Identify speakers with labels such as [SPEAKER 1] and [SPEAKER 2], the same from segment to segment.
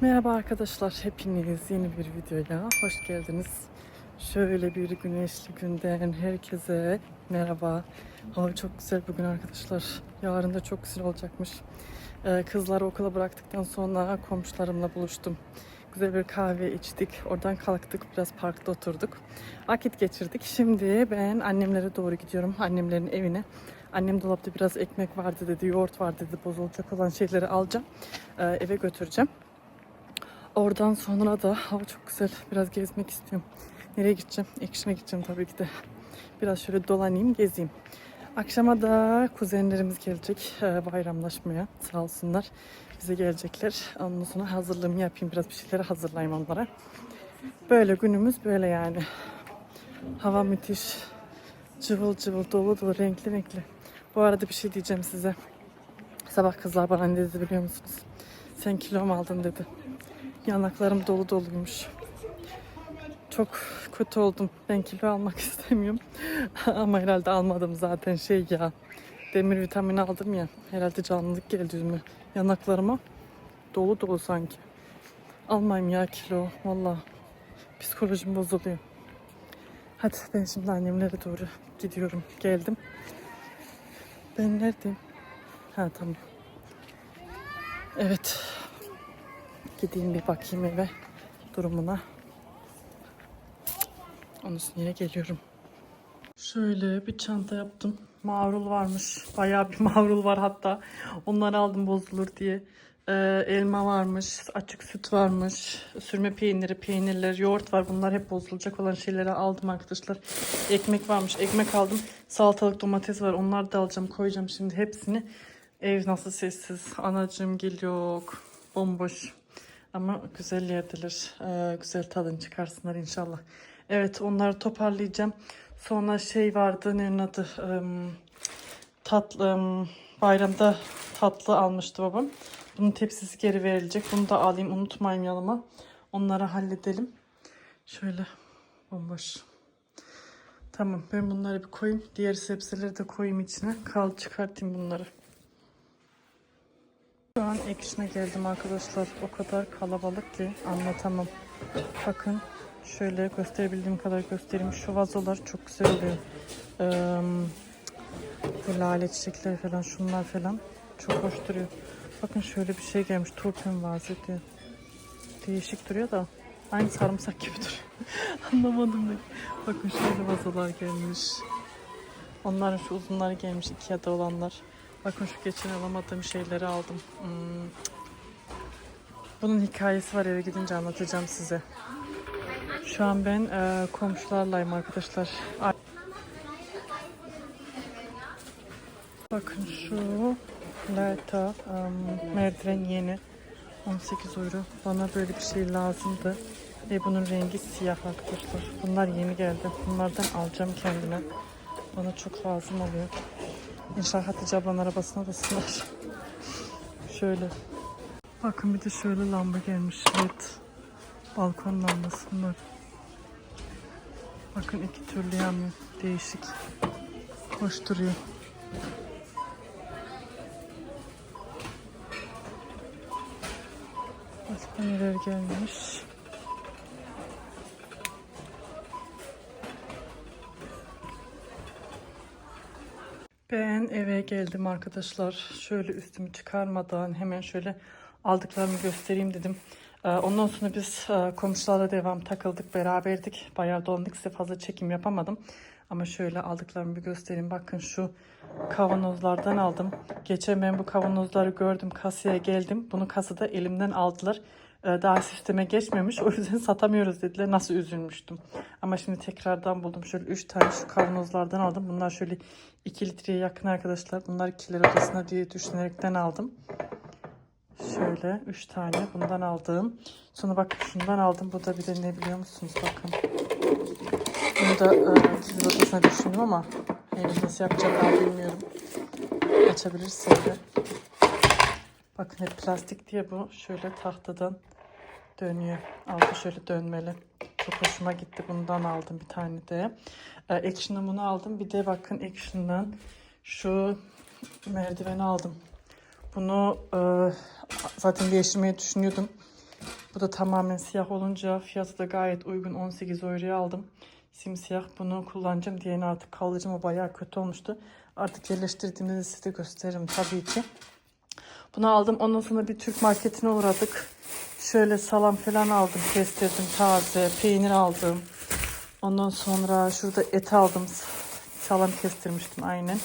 [SPEAKER 1] Merhaba arkadaşlar, hepiniz yeni bir videoya hoş geldiniz. Şöyle bir güneşli günden herkese merhaba. Hava çok güzel bugün arkadaşlar. Yarın da çok güzel olacakmış. Ee, kızları okula bıraktıktan sonra komşularımla buluştum. Güzel bir kahve içtik. Oradan kalktık, biraz parkta oturduk. Vakit geçirdik. Şimdi ben annemlere doğru gidiyorum. Annemlerin evine. Annem dolapta biraz ekmek vardı dedi, yoğurt var dedi. Bozulacak olan şeyleri alacağım. Ee, eve götüreceğim. Oradan sonra da hava çok güzel. Biraz gezmek istiyorum. Nereye gideceğim? Ekşine gideceğim tabii ki de. Biraz şöyle dolanayım, gezeyim. Akşama da kuzenlerimiz gelecek e, bayramlaşmaya. Sağ olsunlar. Bize gelecekler. Ondan sonra hazırlığımı yapayım. Biraz bir şeyleri hazırlayayım onlara. Böyle günümüz böyle yani. Hava müthiş. Cıvıl cıvıl, dolu dolu, renkli renkli. Bu arada bir şey diyeceğim size. Sabah kızlar bana ne dedi biliyor musunuz? Sen kilo mu aldın dedi. Yanaklarım dolu doluymuş. Çok kötü oldum. Ben kilo almak istemiyorum. Ama herhalde almadım zaten şey ya. Demir vitamini aldım ya. Herhalde canlılık geldi yüzüme. Yanaklarıma dolu dolu sanki. Almayayım ya kilo. Valla psikolojim bozuluyor. Hadi ben şimdi annemlere doğru gidiyorum. Geldim. Ben neredeyim? Ha tamam. Evet. Gideyim bir bakayım eve durumuna. Onun yine geliyorum. Şöyle bir çanta yaptım. Marul varmış. Bayağı bir marul var hatta. Onları aldım bozulur diye. Ee, elma varmış. Açık süt varmış. Sürme peyniri, peynirler, yoğurt var. Bunlar hep bozulacak olan şeyleri aldım arkadaşlar. Ekmek varmış. Ekmek aldım. Salatalık, domates var. Onları da alacağım. Koyacağım şimdi hepsini. Ev nasıl sessiz. Anacığım gel yok. Bomboş. Ama güzel yerdeler. Ee, güzel tadını çıkarsınlar inşallah. Evet onları toparlayacağım. Sonra şey vardı nenin adı Im, tatlı ım, bayramda tatlı almıştı babam. Bunun tepsisi geri verilecek. Bunu da alayım unutmayayım yanıma. Onları halledelim. Şöyle bomboş. Tamam ben bunları bir koyayım. Diğer sebzeleri de koyayım içine. Kal çıkartayım bunları. An ekşine geldim arkadaşlar. O kadar kalabalık ki anlatamam. Bakın şöyle gösterebildiğim kadar göstereyim. Şu vazolar çok güzel oluyor. Ee, bu lale çiçekleri falan şunlar falan çok hoş duruyor. Bakın şöyle bir şey gelmiş. Turpin vazo diyor. Değişik duruyor da aynı sarımsak gibi duruyor. Anlamadım ben. Bakın şöyle vazolar gelmiş. Onların şu uzunları gelmiş. iki ya da olanlar. Bakın şu geçen alamadığım şeyleri aldım. Hmm. Bunun hikayesi var eve gidince anlatacağım size. Şu an ben e, komşularlayım arkadaşlar. Bakın şu Lerta um, merdiven yeni 18 euro. Bana böyle bir şey lazımdı. Ve bunun rengi siyah arkadaşlar. Bunlar yeni geldi. Bunlardan alacağım kendime. Bana çok lazım oluyor. İnşallah Hatice ablanın arabasına da sığar. Şöyle. Bakın bir de şöyle lamba gelmiş. Evet. Balkon lambası bunlar. Bakın iki türlü yanıyor. Değişik. Hoş duruyor. Başka neler gelmiş. Ben eve geldim arkadaşlar. Şöyle üstümü çıkarmadan hemen şöyle aldıklarımı göstereyim dedim. Ee, Ondan sonra biz e, komşularla devam takıldık, beraberdik. Bayağı dolandık, size fazla çekim yapamadım. Ama şöyle aldıklarımı bir göstereyim. Bakın şu kavanozlardan aldım. Geçen ben bu kavanozları gördüm, kasaya geldim. Bunu kasada elimden aldılar. Ee, Daha sisteme geçmemiş. O yüzden satamıyoruz dediler. Nasıl üzülmüştüm. Ama şimdi tekrardan buldum. Şöyle 3 tane şu kavanozlardan aldım. Bunlar şöyle 2 litreye yakın arkadaşlar. Bunlar kiler odasına diye düşünerekten aldım. Şöyle 3 tane bundan aldım. Sonra bak şundan aldım. Bu da bir de ne biliyor musunuz? Bakın. Bunu da e, kiler odasına düşündüm ama henüz nasıl yapacağım bilmiyorum. Açabilirsin de. Bakın hep plastik diye bu şöyle tahtadan dönüyor. Altı şöyle dönmeli. Çok hoşuma gitti. Bundan aldım bir tane de. Ee, Action'dan bunu aldım. Bir de bakın Action'dan şu merdiveni aldım. Bunu e, zaten değiştirmeyi düşünüyordum. Bu da tamamen siyah olunca fiyatı da gayet uygun 18 euroya aldım. Simsiyah bunu kullanacağım. Diğerini artık kaldıracağım. O bayağı kötü olmuştu. Artık yerleştirdiğimde de size gösteririm tabii ki. Bunu aldım. Ondan sonra bir Türk marketine uğradık. Şöyle salam falan aldım. Kestirdim taze. Peynir aldım. Ondan sonra şurada et aldım. Salam kestirmiştim aynen.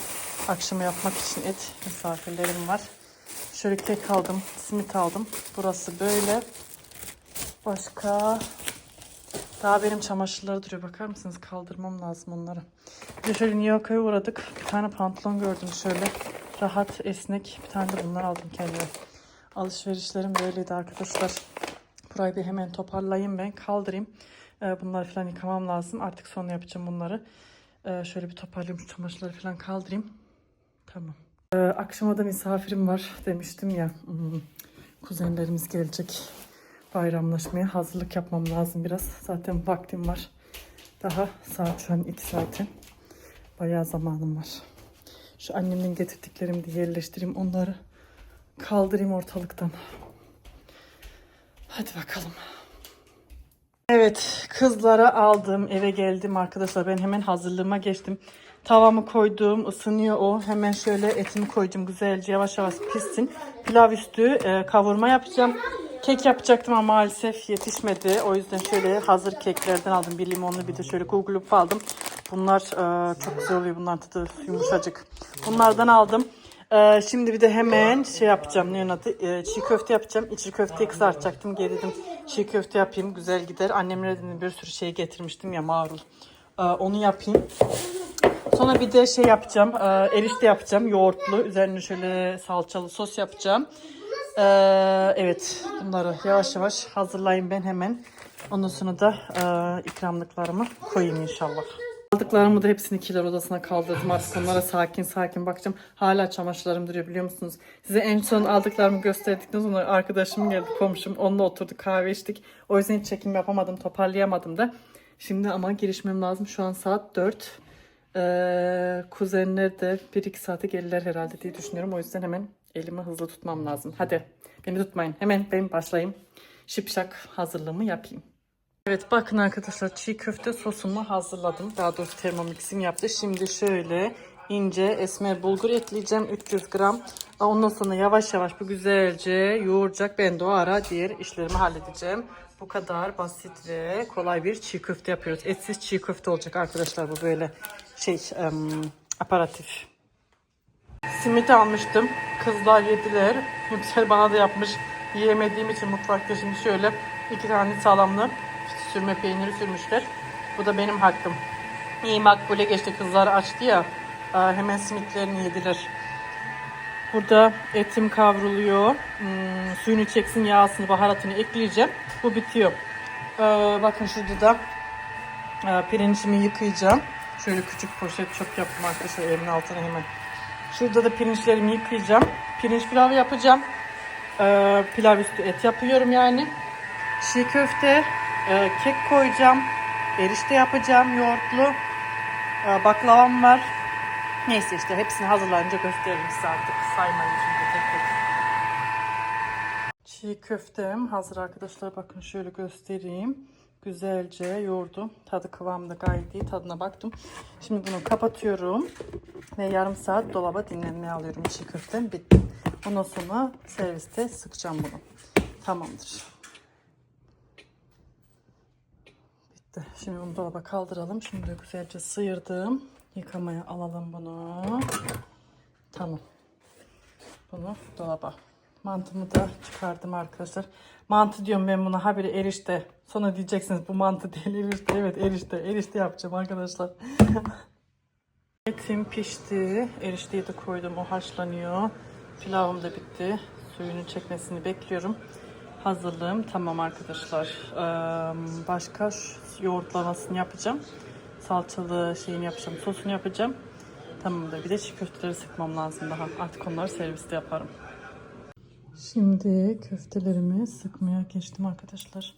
[SPEAKER 1] Akşama yapmak için et. Misafirlerim var. Şöyle kek aldım. Simit aldım. Burası böyle. Başka daha benim çamaşırları duruyor. Bakar mısınız? Kaldırmam lazım onları. Bir de şöyle New uğradık. Bir tane pantolon gördüm şöyle. Rahat, esnek. Bir tane de bunlar aldım kendime. Alışverişlerim böyleydi arkadaşlar. Burayı bir hemen toparlayayım ben. Kaldırayım. Ee, bunları falan yıkamam lazım. Artık sonra yapacağım bunları. Ee, şöyle bir toparlayayım. Çamaşırları falan kaldırayım. Tamam. Ee, akşama da misafirim var demiştim ya. Hmm, kuzenlerimiz gelecek bayramlaşmaya hazırlık yapmam lazım biraz. Zaten vaktim var. Daha saat şu an 2 zaten. Bayağı zamanım var. Şu annemin getirdiklerimi de yerleştireyim. Onları kaldırayım ortalıktan. Hadi bakalım. Evet kızlara aldım eve geldim arkadaşlar ben hemen hazırlığıma geçtim. Tavamı koydum ısınıyor o hemen şöyle etimi koydum güzelce yavaş yavaş pişsin. Pilav üstü e, kavurma yapacağım. Kek yapacaktım ama maalesef yetişmedi. O yüzden şöyle hazır keklerden aldım. Bir limonlu bir de şöyle kugulup aldım. Bunlar e, çok güzel oluyor. Bunların tadı yumuşacık. Bunlardan aldım. E, şimdi bir de hemen şey yapacağım. Ne adı? E, çiğ köfte yapacağım. İçli köfteyi kızartacaktım. Geri dedim çiğ köfte yapayım. Güzel gider. Annemlere dedim bir sürü şey getirmiştim ya marul. E, onu yapayım. Sonra bir de şey yapacağım. E, erişte yapacağım. Yoğurtlu. Üzerine şöyle salçalı sos yapacağım. E, evet. Bunları yavaş yavaş hazırlayayım ben hemen. Ondan sonra da e, ikramlıklarımı koyayım inşallah. Aldıklarımı da hepsini kiler odasına kaldırdım. Artık onlara sakin sakin bakacağım. Hala çamaşırlarım duruyor biliyor musunuz? Size en son aldıklarımı gösterdikten sonra arkadaşım geldi komşum. Onunla oturduk kahve içtik. O yüzden hiç çekim yapamadım toparlayamadım da. Şimdi ama girişmem lazım. Şu an saat 4. Ee, kuzenler de 1-2 saate gelirler herhalde diye düşünüyorum. O yüzden hemen elimi hızlı tutmam lazım. Hadi beni tutmayın. Hemen ben başlayayım. Şipşak hazırlığımı yapayım. Evet bakın arkadaşlar çiğ köfte sosumu hazırladım. Daha doğrusu termomixim yaptı. Şimdi şöyle ince esmer bulgur ekleyeceğim 300 gram. Ondan sonra yavaş yavaş bu güzelce yoğuracak. Ben de o ara diğer işlerimi halledeceğim. Bu kadar basit ve kolay bir çiğ köfte yapıyoruz. Etsiz çiğ köfte olacak arkadaşlar bu böyle şey em, aparatif. Simit almıştım. Kızlar yediler. Yüksel bana da yapmış. Yiyemediğim için mutfakta şimdi şöyle iki tane sağlamlı sürme peyniri sürmüşler. Bu da benim hakkım. İyi makbule geçti. Kızlar açtı ya. Hemen simitlerini yediler. Burada etim kavruluyor. Hmm, suyunu çeksin, yağsını, baharatını ekleyeceğim. Bu bitiyor. Ee, bakın şurada da e, pirincimi yıkayacağım. Şöyle küçük poşet çok yaptım arkadaşlar elimin altına hemen. Şurada da pirinçlerimi yıkayacağım. Pirinç pilavı yapacağım. Ee, pilav üstü et yapıyorum yani. Çiğ köfte, e, kek koyacağım. Erişte yapacağım yoğurtlu. E, baklavam var. Neyse işte hepsini hazırlanınca gösteririm size artık. Saymayın çünkü tek tek. Çiğ köftem hazır arkadaşlar. Bakın şöyle göstereyim. Güzelce yoğurdum. Tadı kıvamda gayet iyi. Tadına baktım. Şimdi bunu kapatıyorum. Ve yarım saat dolaba dinlenmeye alıyorum. Çiğ köftem bitti. Ondan sonra serviste sıkacağım bunu. Tamamdır. Bitti. Şimdi bunu dolaba kaldıralım. Şimdi de güzelce sıyırdım. Yıkamaya alalım bunu. Tamam. Bunu dolaba. Mantımı da çıkardım arkadaşlar. Mantı diyorum ben buna haberi erişte. Sonra diyeceksiniz bu mantı değil erişte. Evet erişte. Erişte yapacağım arkadaşlar. Etim pişti. Erişteyi de koydum. O haşlanıyor. Pilavım da bitti. Suyunu çekmesini bekliyorum. Hazırlığım tamam arkadaşlar. Başka yoğurtlamasını yapacağım. Salçalı şeyini yapacağım. Sosunu yapacağım. Tamamdır. Bir de çiğ köfteleri sıkmam lazım daha. Artık onları serviste yaparım. Şimdi köftelerimi sıkmaya geçtim arkadaşlar.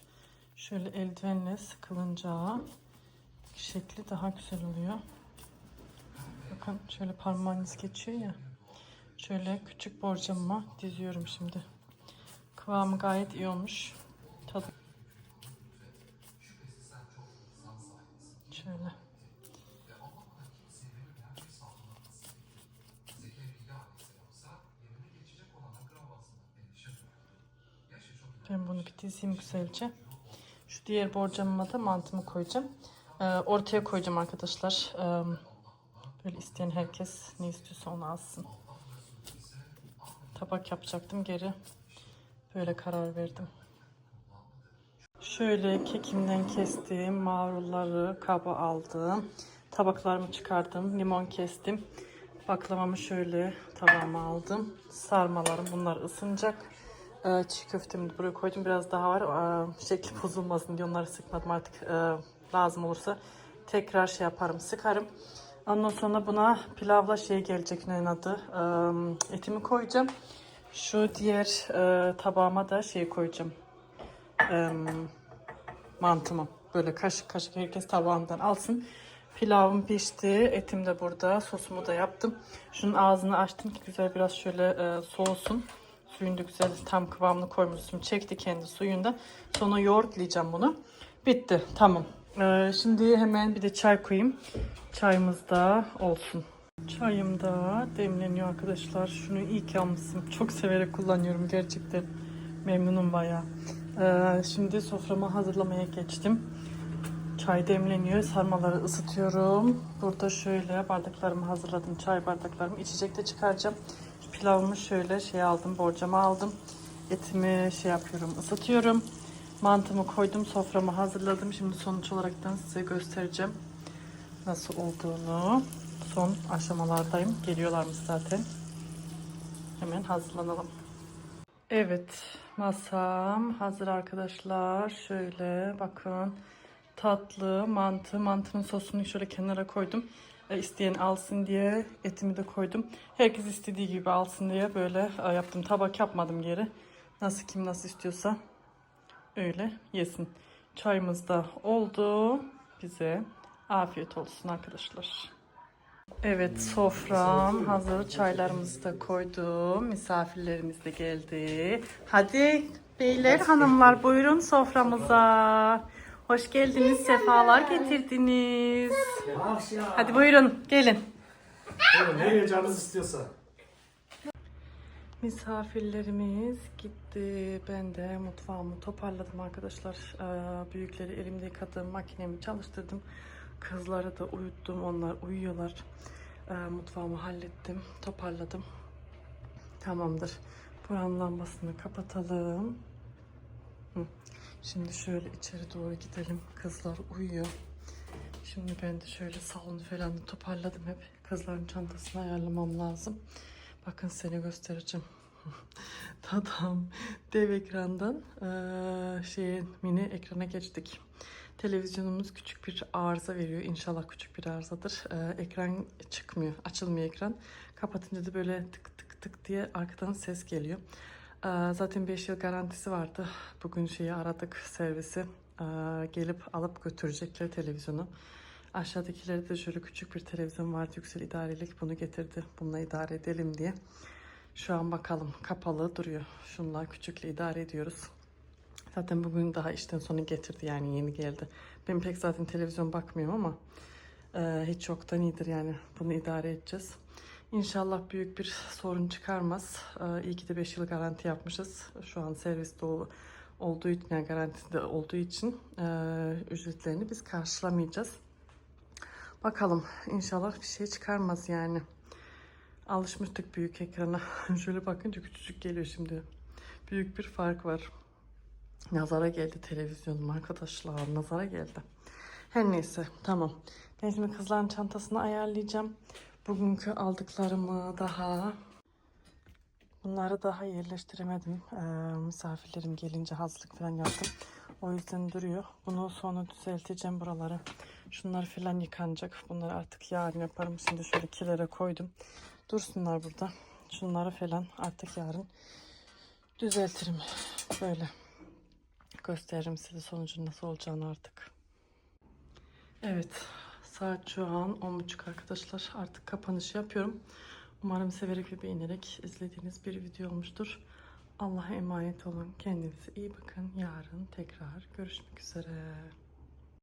[SPEAKER 1] Şöyle eldivenle sıkılınca şekli daha güzel oluyor. Bakın şöyle parmağınız geçiyor ya. Şöyle küçük borcamıma diziyorum şimdi. Kıvamı gayet iyi olmuş. Tadı. Şöyle. Ben bunu bir dizeyim güzelce. Şu diğer borcamıma da mantımı koyacağım. Ee, ortaya koyacağım arkadaşlar. Ee, böyle isteyen herkes ne istiyorsa onu alsın. Tabak yapacaktım geri Böyle karar verdim. Şöyle kekimden kestiğim marulları kaba aldım. Tabaklarımı çıkardım. Limon kestim. Baklavamı şöyle tabağıma aldım. Sarmalarım bunlar ısınacak. Ee, çiğ köftemi de buraya koydum. Biraz daha var. Ee, şekli bozulmasın diye onları sıkmadım artık. Ee, lazım olursa tekrar şey yaparım, sıkarım. Ondan sonra buna pilavla şey gelecek ne adı? Etimi koyacağım. Şu diğer e, tabağıma da şey koyacağım. Ee, mantımı. Böyle kaşık kaşık herkes tabağından alsın. Pilavım pişti. Etim de burada. Sosumu da yaptım. Şunun ağzını açtım ki güzel biraz şöyle e, soğusun. Suyunu da güzel tam kıvamını koymuşsun. Çekti kendi suyunda. Sonra yoğurtlayacağım bunu. Bitti. Tamam. Ee, şimdi hemen bir de çay koyayım. Çayımız da olsun. Çayım da demleniyor arkadaşlar. Şunu iyi ki almışım. Çok severek kullanıyorum gerçekten. Memnunum bayağı. Ee, şimdi soframı hazırlamaya geçtim. Çay demleniyor. Sarmaları ısıtıyorum. Burada şöyle bardaklarımı hazırladım. Çay bardaklarımı. İçecek de çıkaracağım. Pilavımı şöyle şey aldım. Borcama aldım. Etimi şey yapıyorum. ısıtıyorum. Mantımı koydum. Soframı hazırladım. Şimdi sonuç olaraktan size göstereceğim. Nasıl olduğunu. Son aşamalardayım. Geliyorlarmış zaten. Hemen hazırlanalım. Evet, masam hazır arkadaşlar. Şöyle bakın. Tatlı mantı. Mantının sosunu şöyle kenara koydum. E, isteyen alsın diye etimi de koydum. Herkes istediği gibi alsın diye böyle e, yaptım. Tabak yapmadım geri. Nasıl kim nasıl istiyorsa öyle yesin. Çayımız da oldu. Bize afiyet olsun arkadaşlar. Evet sofram hazır. Çaylarımızı da koydum. Misafirlerimiz de geldi. Hadi beyler hanımlar buyurun soframıza. Hoş geldiniz. Sefalar getirdiniz. Hadi buyurun gelin.
[SPEAKER 2] Buyurun, ne canınız istiyorsa.
[SPEAKER 1] Misafirlerimiz gitti. Ben de mutfağımı toparladım arkadaşlar. Ee, büyükleri elimde yıkadım. Makinemi çalıştırdım. Kızları da uyuttum. Onlar uyuyorlar. Ee, mutfağımı hallettim. Toparladım. Tamamdır. Buranın lambasını kapatalım. Hı. Şimdi şöyle içeri doğru gidelim. Kızlar uyuyor. Şimdi ben de şöyle salonu falan toparladım hep. Kızların çantasını ayarlamam lazım. Bakın seni göstereceğim. Tadam dev ekrandan eee şeyin mini ekrana geçtik. Televizyonumuz küçük bir arıza veriyor. İnşallah küçük bir arızadır. Eee, ekran çıkmıyor. Açılmıyor ekran. Kapatınca da böyle tık tık tık diye arkadan ses geliyor. Eee, zaten 5 yıl garantisi vardı. Bugün şeyi aradık servisi. Eee, gelip alıp götürecekler televizyonu. Aşağıdakilerde de şöyle küçük bir televizyon vardı. Yüksel idarelik bunu getirdi. Bununla idare edelim diye. Şu an bakalım kapalı duruyor. Şunlar küçükle idare ediyoruz. Zaten bugün daha işten sonra getirdi yani yeni geldi. Ben pek zaten televizyon bakmıyorum ama e, hiç yoktan iyidir yani bunu idare edeceğiz. İnşallah büyük bir sorun çıkarmaz. E, iyi ki de 5 yıl garanti yapmışız. Şu an serviste o- olduğu için yani garantide olduğu için e, ücretlerini biz karşılamayacağız. Bakalım inşallah bir şey çıkarmaz yani. Alışmıştık büyük ekrana. Şöyle bakınca küçücük geliyor şimdi. Büyük bir fark var. Nazara geldi televizyonum arkadaşlar. Nazara geldi. Her neyse tamam. Şimdi kızların çantasını ayarlayacağım. Bugünkü aldıklarımı daha bunları daha yerleştiremedim. Ee, misafirlerim gelince hazırlık falan yaptım. O yüzden duruyor. Bunu sonra düzelteceğim buraları. Şunlar falan yıkanacak. Bunları artık yarın yaparım. Şimdi şöyle kilere koydum. Dursunlar burada. Şunları falan artık yarın düzeltirim. Böyle gösteririm size sonucun nasıl olacağını artık. Evet. Saat şu an 10.30 arkadaşlar. Artık kapanış yapıyorum. Umarım severek ve beğenerek izlediğiniz bir video olmuştur. Allah'a emanet olun. Kendinize iyi bakın. Yarın tekrar görüşmek üzere.